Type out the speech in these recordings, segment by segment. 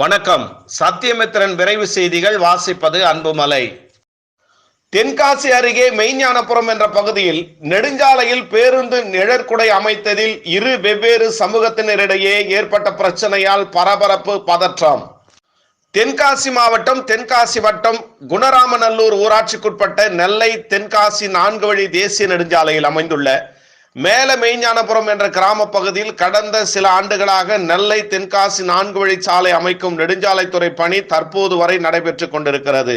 வணக்கம். சத்தியமித்திரன் விரைவு செய்திகள் வாசிப்பது அன்புமலை. தென்காசி அருகே மெய்ஞானபுரம் என்ற பகுதியில் நெடுஞ்சாலையில் பேருந்து நிழற்குடை அமைத்ததில் இரு வெவ்வேறு சமூகத்தினரிடையே ஏற்பட்ட பிரச்சனையால் பரபரப்பு பதற்றம். தென்காசி மாவட்டம் தென்காசி வட்டம் குணராமநல்லூர் ஊராட்சிக்குட்பட்ட நெல்லை தென்காசி நான்கு வழி தேசிய நெடுஞ்சாலையில் அமைந்துள்ள மேல மெய்ஞானபுரம் என்ற கிராம பகுதியில் கடந்த சில ஆண்டுகளாக நெல்லை தென்காசி நான்கு வழி சாலை அமைக்கும் நெடுஞ்சாலைத்துறை பணி தற்போது வரை நடைபெற்றுக் கொண்டிருக்கிறது.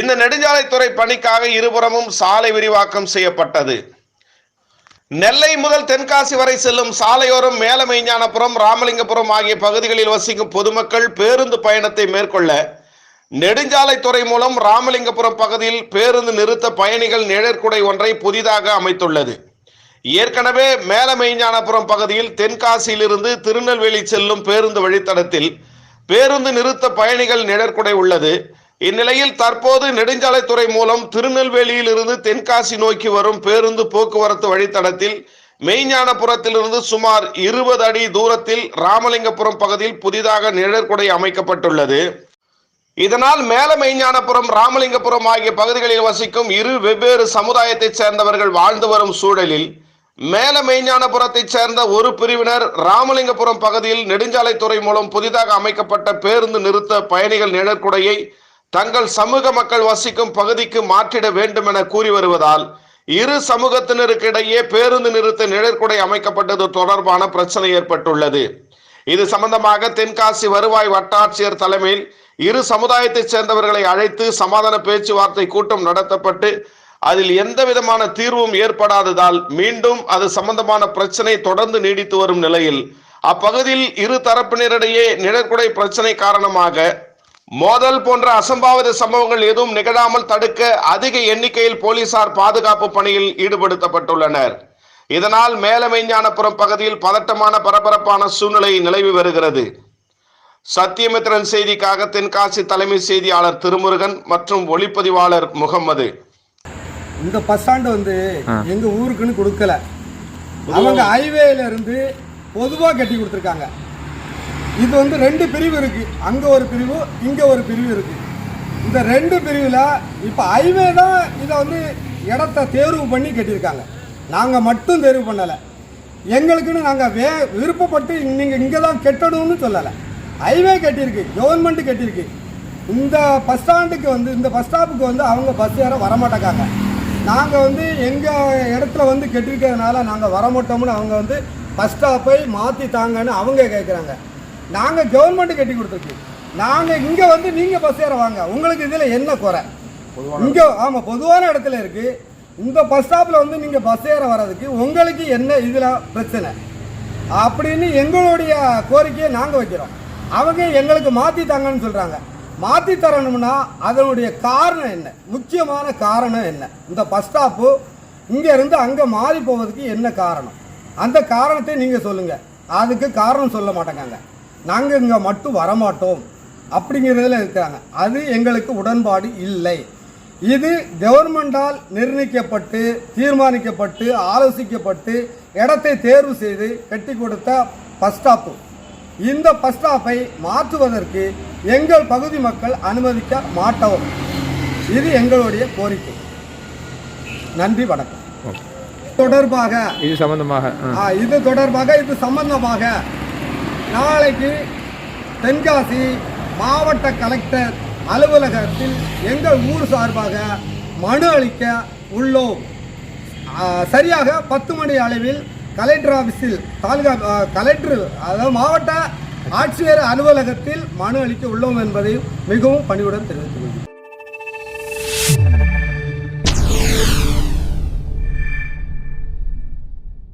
இந்த நெடுஞ்சாலைத்துறை பணிக்காக இருபுறமும் சாலை விரிவாக்கம் செய்யப்பட்டது. நெல்லை முதல் தென்காசி வரை செல்லும் சாலையோரம் மேல மெய்ஞானபுரம் ராமலிங்கபுரம் ஆகிய பகுதிகளில் வசிக்கும் பொதுமக்கள் பேருந்து பயணத்தை மேற்கொள்ள நெடுஞ்சாலைத்துறை மூலம் ராமலிங்கபுரம் பகுதியில் பேருந்து நிறுத்த பயணிகள் நிழற்குடை ஒன்றை புதிதாக அமைத்துள்ளது. ஏற்கனவே மேல மெய்ஞானபுரம் பகுதியில் தென்காசியிலிருந்து திருநெல்வேலி செல்லும் பேருந்து வழித்தடத்தில் பேருந்து நிறுத்த பயணிகள் நிழற்குடை உள்ளது. இந்நிலையில் தற்போது நெடுஞ்சாலைத்துறை மூலம் திருநெல்வேலியில் இருந்து தென்காசி நோக்கி வரும் பேருந்து போக்குவரத்து வழித்தடத்தில் மெய்ஞானபுரத்திலிருந்து சுமார் இருபது அடி தூரத்தில் ராமலிங்கபுரம் பகுதியில் புதிதாக நிழற்குடை அமைக்கப்பட்டுள்ளது. இதனால் மேல மெய்ஞானபுரம் ராமலிங்கபுரம் ஆகிய பகுதிகளில் வசிக்கும் இரு வெவ்வேறு சமுதாயத்தைச் சேர்ந்தவர்கள் வாழ்ந்து வரும் சூழலில் மேல மெய்ஞானபுரத்தைச் சேர்ந்த ஒரு பிரிவினர் ராமலிங்கபுரம் பகுதியில் நெடுஞ்சாலைத்துறை மூலம் புதிதாக அமைக்கப்பட்ட பேருந்து நிறுத்த பயணிகள் நிழற்குடையை தங்கள் சமூக மக்கள் வசிக்கும் பகுதிக்கு மாற்றிட வேண்டும் என கூறி வருவதால் இரு சமூகத்தினருக்கிடையே பேருந்து நிறுத்த நிழற்குடை அமைக்கப்பட்டது தொடர்பான பிரச்சனை ஏற்பட்டுள்ளது. இது சம்பந்தமாக தென்காசி வருவாய் வட்டாட்சியர் தலைமையில் இரு சமுதாயத்தைச் சேர்ந்தவர்களை அழைத்து சமாதான பேச்சுவார்த்தை கூட்டம் நடத்தப்பட்டு அதில் எந்த விதமான தீர்வும் ஏற்படாததால் மீண்டும் அது சம்பந்தமான பிரச்சனை தொடர்ந்து நீடித்து வரும் நிலையில் அப்பகுதியில் இரு தரப்பினரிடையே நிழற்குடை பிரச்சனை காரணமாக மோதல் போன்ற அசம்பாவித சம்பவங்கள் எதுவும் நிகழாமல் தடுக்க அதிக எண்ணிக்கையில் போலீசார் பாதுகாப்பு பணியில் ஈடுபடுத்தப்பட்டுள்ளனர். இதனால் மேலமெய்ஞானபுரம் பகுதியில் பதட்டமான பரபரப்பான சூழ்நிலை நிலவி வருகிறது. சத்தியமித்திரன் செய்திக்காக தென்காசி தலைமை செய்தியாளர் திருமுருகன் மற்றும் ஒளிப்பதிவாளர் முகம்மது. இந்த பஸ் ஸ்டாண்டு வந்து எங்க ஊருக்குன்னு கொடுக்கல. அவங்க ஹைவேல இருந்து பொதுவா கட்டி கொடுத்துருக்காங்க. இது வந்து ரெண்டு பிரிவு இருக்கு. அங்க ஒரு பிரிவு இங்க ஒரு பிரிவு இருக்கு. இந்த ரெண்டு பிரிவில் இப்போ ஹைவே தான் இதை வந்து இடத்த தேர்வு பண்ணி கட்டியிருக்காங்க. நாங்கள் மட்டும் தேர்வு பண்ணலை. எங்களுக்குன்னு நாங்கள் வே விருப்பப்பட்டு நீங்கள் இங்கே தான் கட்டணும்னு சொல்லலை. ஹைவே கட்டியிருக்கு கவர்மெண்ட் கட்டியிருக்கு. இந்த பஸ் ஸ்டாண்டுக்கு வந்து இந்த பஸ் ஸ்டாப்புக்கு வந்து அவங்க பஸ் ஏற வரமாட்டேக்காங்க நாங்கள் வந்து எங்கள் இடத்துல வந்து கட்டியிருக்கிறதுனால நாங்கள் வரமாட்டோம்னு அவங்க வந்து பஸ் ஸ்டாப்பை மாற்றி தாங்கன்னு அவங்க கேட்குறாங்க நாங்கள் கவர்மெண்ட் கட்டி கொடுத்துருக்கு. நாங்கள் இங்கே வந்து நீங்கள் பஸ் ஏற வாங்க. உங்களுக்கு இதில் என்ன குறை? இங்கே ஆமாம் பொதுவான இடத்துல இருக்குது இந்த பஸ் ஸ்டாப்பில் வந்து நீங்கள் பஸ் ஏற வர்றதுக்கு உங்களுக்கு என்ன இதில் பிரச்சனை? அப்படின்னு எங்களுடைய கோரிக்கையை நாங்கள் வைக்கிறோம். அவங்க எங்களுக்கு மாற்றி தாங்கன்னு சொல்கிறாங்க மாற்றி தரணும்னா அதனுடைய காரணம் என்ன? முக்கியமான காரணம் என்ன? இந்த பஸ் ஸ்டாப்பு இங்கேருந்து அங்கே மாறி போவதுக்கு என்ன காரணம்? அந்த காரணத்தை நீங்கள் சொல்லுங்கள் அதுக்கு காரணம் சொல்ல மாட்டேங்காங்க. நாங்கள் இங்கே மட்டும் வரமாட்டோம். அப்படிங்கிறதுல இருக்கிறாங்க. அது எங்களுக்கு உடன்பாடு இல்லை. இது கவர்மெண்டால் நிர்ணயிக்கப்பட்டு தீர்மானிக்கப்பட்டு ஆலோசிக்கப்பட்டு இடத்தை தேர்வு செய்து கட்டி கொடுத்த பஸ் ஸ்டாப்பு இந்த பஸ் ஸ்டாப்பை மாற்றுவதற்கு எங்கள் பகுதி மக்கள் அனுமதிக்க மாட்டோம். இது எங்களுடைய கோரிக்கை. நன்றி வணக்கம். தொடர்பாக இது சம்பந்தமாக இது தொடர்பாக இது சம்பந்தமாக நாளைக்கு தென்காசி மாவட்ட கலெக்டர் அலுவலகத்தில் எங்கள் ஊர் சார்பாக மனு அளிக்க உள்ளோம். சரியாக பத்து மணி அளவில் கலெக்டர் ஆஃபீஸில் தாலுகா கலெக்டர் அதாவது மாவட்ட ஆட்சியர் அலுவலகத்தில் மனு அளிக்க உள்ளோம் என்பதை மிகவும் பணிவுடன் தெரிவித்துள்ளது